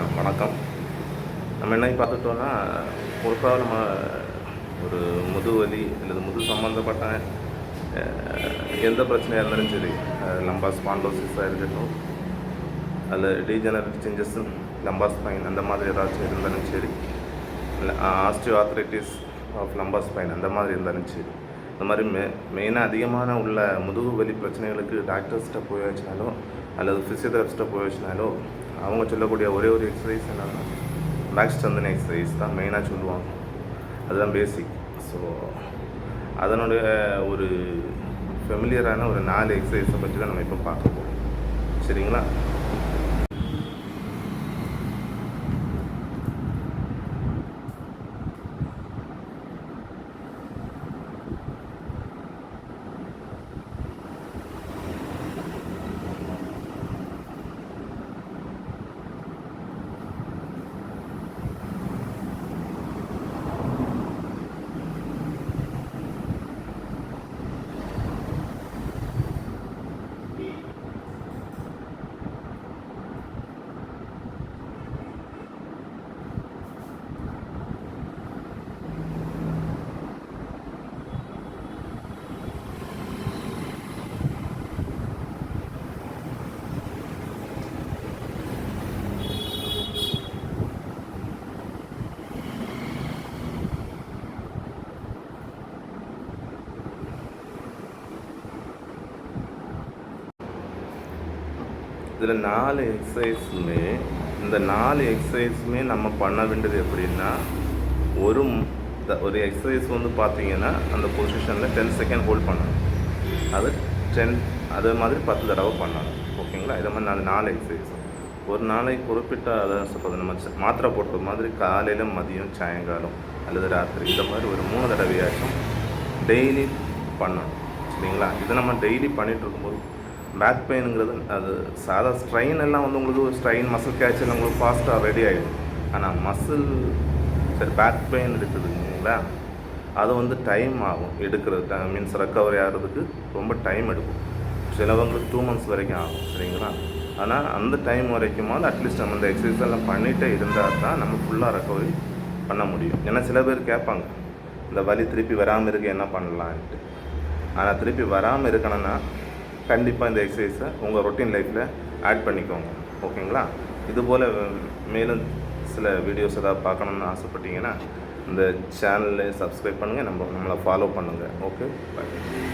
வணக்கம். நம்ம என்ன பார்த்துட்டோன்னா பொறுப்பாக நம்ம ஒரு முதுவலி அல்லது முது சம்மந்தப்பட்ட எந்த பிரச்சனையாக இருந்தாலும் சரி லம்பா ஸ்பாண்டோசிஸாக இருக்கட்டும் அதில் டீஜெனரேட் சேஞ்சஸ் லம்பா ஸ்பைன் அந்த மாதிரி ஏதாச்சும் இருந்தாலும் சரி osteoarthritis of lumbar spine அந்த மாதிரி இருந்தாலும் சரி இந்த மாதிரி மெ மெயினாக அதிகமான உள்ள முதுகு வலி பிரச்சனைகளுக்கு டாக்டர்ஸ்கிட்ட போய் வச்சினாலோ அல்லது ஃபிசியோதெரபிஸ்ட்டை போய் வச்சினாலோ அவங்க சொல்லக்கூடிய ஒரே ஒரு எக்ஸசைஸ் என்னன்னா மேக்ஸ் சந்தன எக்ஸசைஸ் தான் மெயினாக சொல்லுவாங்க. அதுதான் பேசிக் ஸோ அதனுடைய ஒரு ஃபெமிலியரான ஒரு நாலு எக்ஸசைஸை பற்றி தான் நம்ம இப்போ பார்க்க போகிறோம் சரிங்களா? இதில் நாலு எக்ஸசைஸுமே இந்த நாலு எக்ஸசைஸுமே நம்ம பண்ண வேண்டியது எப்படின்னா ஒரு ஒரு எக்ஸசைஸ் வந்து பார்த்தீங்கன்னா அந்த பொசிஷனில் டென் செகண்ட் ஹோல்ட் பண்ணணும். அது டென் அதே மாதிரி பத்து தடவை பண்ணணும். ஓகேங்களா? இதை மாதிரி நாலு நாலு எக்ஸசைஸ் ஒரு நாளைக்கு குறிப்பிட்ட அதான் சொல்கிறது நம்ம மாத்திரை போட்ட மாதிரி காலையில் மதியம் சாயங்காலம் அல்லது ராத்திரி இந்த மாதிரி ஒரு மூணு தடவையாச்சும் டெய்லி பண்ணணும். சரிங்களா? இதை நம்ம டெய்லி பண்ணிகிட்டு இருக்கும்போது பேக் பெயினுங்கிறது அது சாதா ஸ்ட்ரெயின் எல்லாம் வந்து உங்களுக்கு ஒரு ஸ்ட்ரெயின் மசில் கேட்சல் உங்களுக்கு ஃபாஸ்ட்டாக ரெடி ஆகிடும் ஆனால் மசில் சரி பேக் பெயின் இருக்குதுங்களா அது வந்து டைம் ஆகும். எடுக்கிறது மீன்ஸ் ரெக்கவரி ஆகிறதுக்கு ரொம்ப டைம் எடுக்கும். சிலவங்களுக்கு டூ மந்த்ஸ் வரைக்கும் ஆகும் சரிங்களா? ஆனால் அந்த டைம் வரைக்குமாவது அட்லீஸ்ட் நம்ம இந்த எக்ஸசைஸ் எல்லாம் பண்ணிகிட்டே இருந்தால் தான் நம்ம ஃபுல்லாக ரெக்கவரி பண்ண முடியும். ஏன்னா சில பேர் கேட்பாங்க இந்த வலி திருப்பி வராமல் இருக்க என்ன பண்ணலான்ட்டு. ஆனால் திருப்பி வராமல் இருக்கணும்னா கண்டிப்பாக இந்த எக்ஸசைஸை உங்கள் ரொட்டீன் லைஃப்பில் ஆட் பண்ணிக்கோங்க. ஓகேங்களா இதுபோல் மேலும் சில வீடியோஸ் ஏதாவது பார்க்கணுன்னு ஆசைப்பட்டீங்கன்னா இந்த சேனலை சப்ஸ்கிரைப் பண்ணுங்கள் நம்ம நம்மளை ஃபாலோ பண்ணுங்கள் ஓகே பாய்